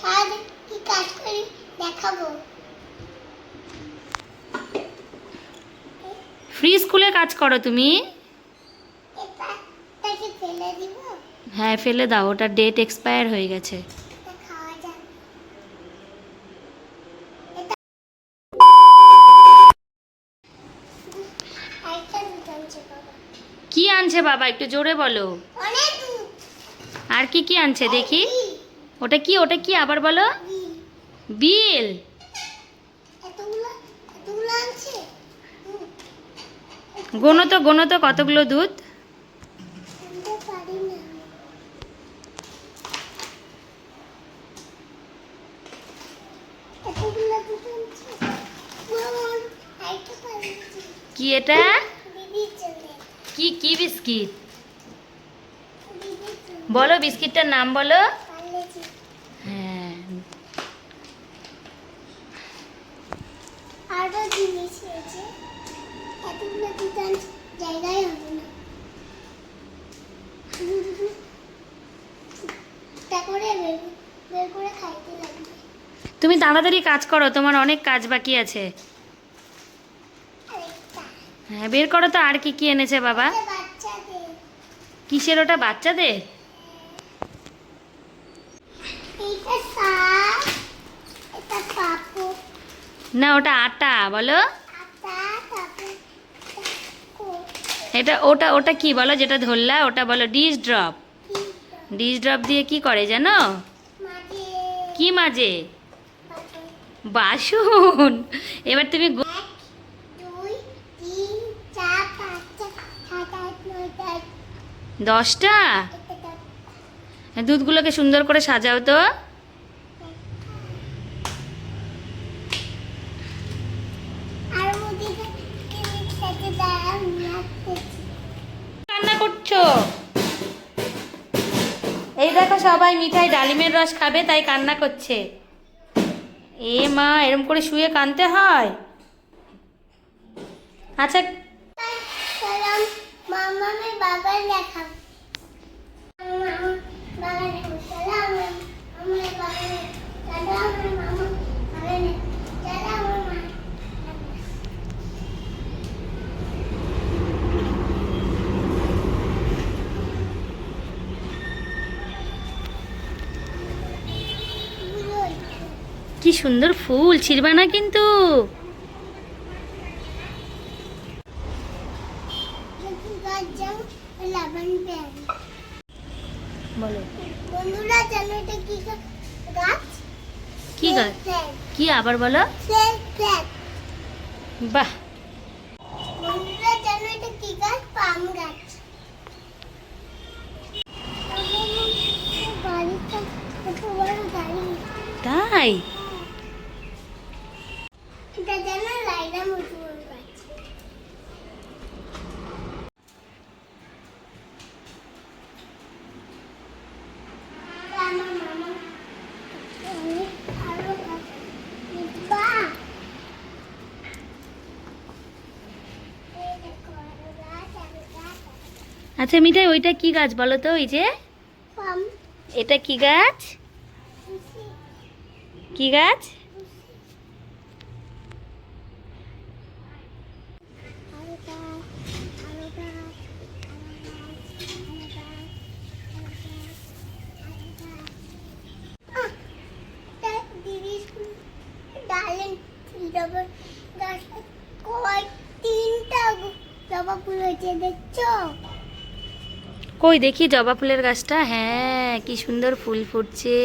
সারাদিন কি কাজ করি দেখাবো? ফ্রি স্কুলে কাজ করো তুমি? হ্যাঁ ফেলে দাও ওটার ডেট এক্সপায়ার হয়ে গেছে। কি আনছে বাবা একটু জোরে বলো। আর কি কি আনছে দেখি। ওটা কি ওটা কি আবার বলো? বিল। গোনো তো গোনো তো কতগুলো দুধ। কি এটা? কি কি বিস্কিট? বলো বিস্কিটটার নাম বলো পারলেছি হ্যাঁ জিনিস এতগুলো জায়গায় হবে না। করে বের বের করে খাইতে লাগবে। তুমি তাড়াতাড়ি কাজ করো তোমার অনেক কাজ বাকি আছে। হ্যাঁ বের করো তো আর কি কি এনেছে বাবা? কিসের ওটা? বাচ্চাদের? না ওটা আটা বলো। এটা ওটা ওটা কি বলো যেটা ধরলা ওটা বলো ডিশ ড্রপ। ডিশ ড্রপ দিয়ে কি করে জানো? কি মাঝে? বাসন। এবার তুমি দশটা? দুধগুলোকে সুন্দর করে সাজাও তো আর মুদিকে খেতে দাঁড়াও লাগতেছি রান্না করছ? এই দেখো সবাই মিঠাই ডালিমের রস খাবে, তাই কান্না করছে। এ মা, এরম করে শুয়ে কানতে হয়? আচ্ছা মামামের বাবার দেখাব বাবার দেখাব সালাম আমার বাবার দাদা আমার মামা বাবার দাদা আমার মা কি সুন্দর ফুল ছিড়বা না কিন্তু। বন্ধুরা জানো এটা কি গাছ? কি গাছ? কি আবার বলো? বাহ। বন্ধুরা জানো এটা কি গাছ? পাম গাছ। তাই এটা জানো লাইলা মজুর গাছ এটা আমার মামা অনেক ভালো গাছ বাহ এই দেখো আরও গাছ আরও গাছ আচ্ছা মিঠাই ওইটা কি গাছ বলো তো? ওই যে? এটা কি গাছ? কি গাছ আরও গাছ আরও গাছ আরও গাছ আরও গাছ আরও গাছ আহ, তা দিদি ডালেন জবা গাছ কয় তিনটা জবা ফুল হয়েছে দেখছ কই দেখি জবা ফুলের গাছটা? হ্যাঁ কি সুন্দর ফুল ফুটছে।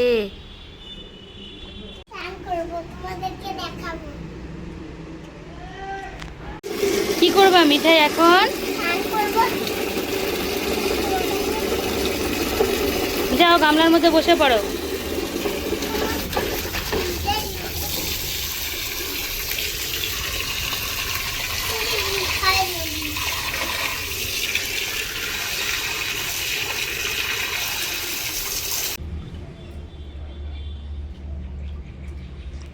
কি করবা মিঠাই এখন? যাও গামলার মধ্যে বসে পড়ো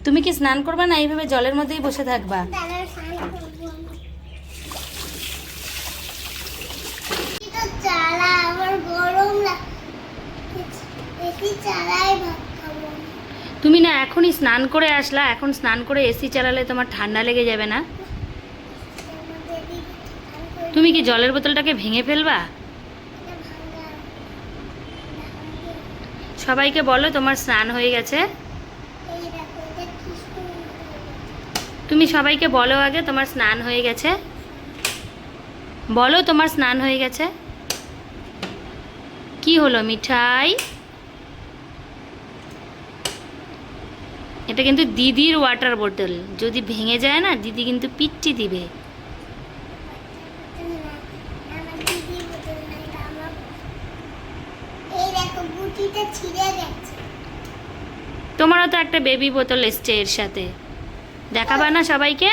তুমি কি স্নান করবা না এইভাবে জলের মধ্যেই বসে থাকবা? তুমি আমি। এখনই স্নান করে আসলা, এখন স্নান করে এসি চালালে তোমার ঠান্ডা লেগে যাবে না? তুমি কি জলের বোতলটাকে ভেঙে ফেলবা? সবাইকে বলো তোমার স্নান হয়ে গেছে এই দেখো এটা কি সুন্দর তুমি সবাইকে বলো আগে, তোমার স্নান হয়ে গেছে। বলো তোমার স্নান হয়ে গেছে। কি হলো মিঠাই? এটা কিন্তু দিদির ওয়াটার বোতল যদি ভেঙে যায় না, দিদি কিন্তু পিচ্ছি দিবে। তোমারও তো একটা বেবি বোতল এসছে এর সাথে। দেখাবা না সবাইকে?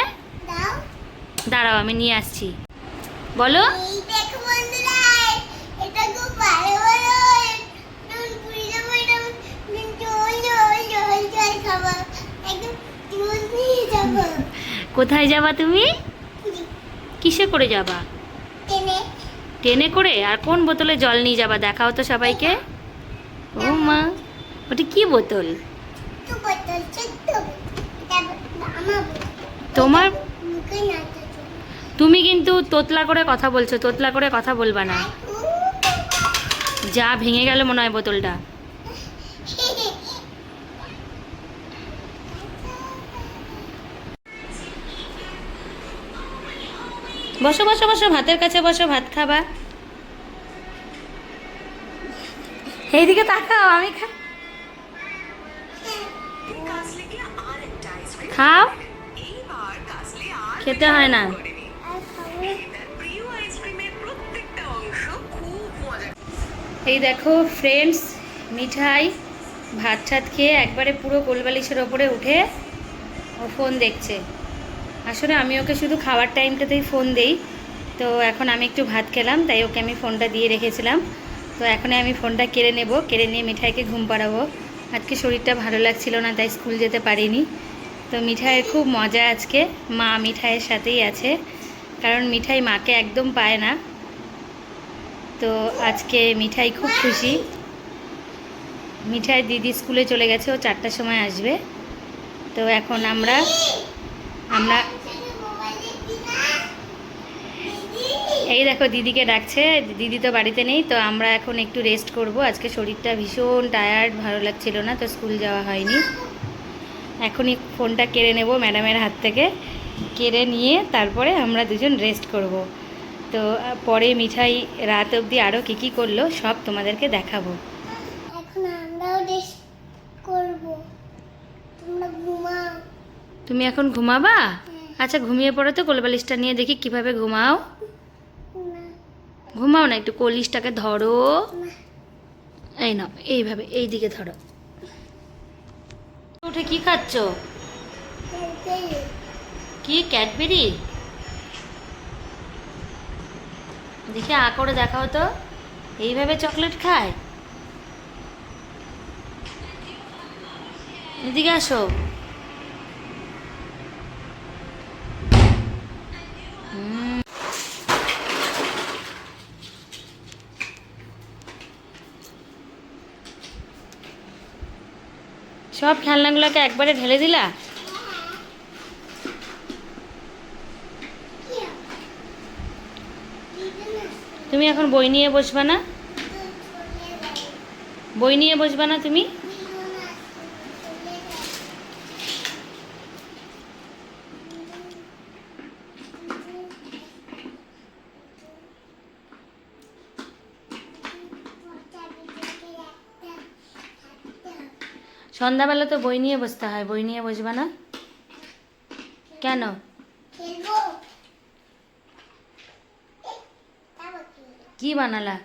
দাঁড়াও আমি নিয়ে আসছি। বলো। কোথায় যাবা তুমি? কিসে করে যাবা? টেনে ট্রেনে করে? আর কোন বোতলে জল নিয়ে যাবা? দেখাও তো সবাইকে। ও মা ওটা কি বোতল? বোতল ছোট্ট এটা আমার বোতল তোমার? তুমি কিন্তু তোতলা করে কথা বলছো তোতলা করে কথা বলবা না। যা ভেঙে গেল মনে হয় বোতলটা। বসো বসো বসো ভাতের কাছে বসো ভাত খাবা। এইদিকে তাকাও আমি খা খাও। খেতে হয় না। এই দেখো ফ্রেন্ডস মিঠাই, ভাত ছাত খেয়ে একবারে পুরো কোলবালিশের ওপরে উঠে ও ফোন দেখছে। আসলে আমি ওকে শুধু খাওয়ার টাইমটাতেই ফোন দেই। তো এখন আমি একটু ভাত খেলাম, তাই ওকে আমি ফোনটা দিয়ে রেখেছিলাম। তো এখন আমি ফোনটা কেড়ে নেব, কেড়ে নিয়ে মিঠাইকে ঘুম পাড়াবো। আজকে শরীরটা ভালো লাগছিল না, তাই স্কুল যেতে পারিনি। তো মিঠাইয়ের খুব মজা আজকে। মা মিঠাইয়ের সাথেই আছে, কারণ মিঠাই মাকে একদম পায় না। তো আজকে মিঠাই খুব খুশি। মিঠাই দিদি স্কুলে চলে গেছে, ও চারটার সময় আসবে। তো এখন আমরা আমরা এই দেখো দিদিকে ডাকছে, দিদি তো বাড়িতে নেই, তো আমরা এখন একটু রেস্ট করব। আজকে শরীরটা ভীষণ টায়ার্ড ভালো লাগছিল না, তো স্কুল যাওয়া হয়নি। এখনই ফোনটা কেড়ে নেব ম্যাডামের হাত থেকে। কেড়ে নিয়ে তারপরে আমরা দুজন রেস্ট করব। তো পরে মিঠাই রাত অবধি আরও কী কী করল সব তোমাদেরকে দেখাবো। এখন আমরাও রেস্ট করব। তোমরা ঘুমাও। তুমি এখন ঘুমাবা? আচ্ছা ঘুমিয়ে পড়ো তো কোলবালিশটা নিয়ে দেখি কীভাবে ঘুমাও। ঘুমাও না একটু কলিশটাকে ধরো। এই নাও এইভাবে এই দিকে ধরো। উঠে কি খাচ্ছ? কি, ক্যাডবেরি? দেখি আ করে দেখাও তো। এইভাবে চকলেট খায়? এদিকে আসো। হুম। সব খেলনাগুলোকে একবারে ঢেলে দিলা? তুমি এখন বই নিয়ে বসবা না? বই নিয়ে বসবা না তুমি দিদিও না চলে যাবে সন্ধ্যাবেলা তো বই নিয়ে বসতে হয় বই নিয়ে বসবা না? কেন? কি বানালা?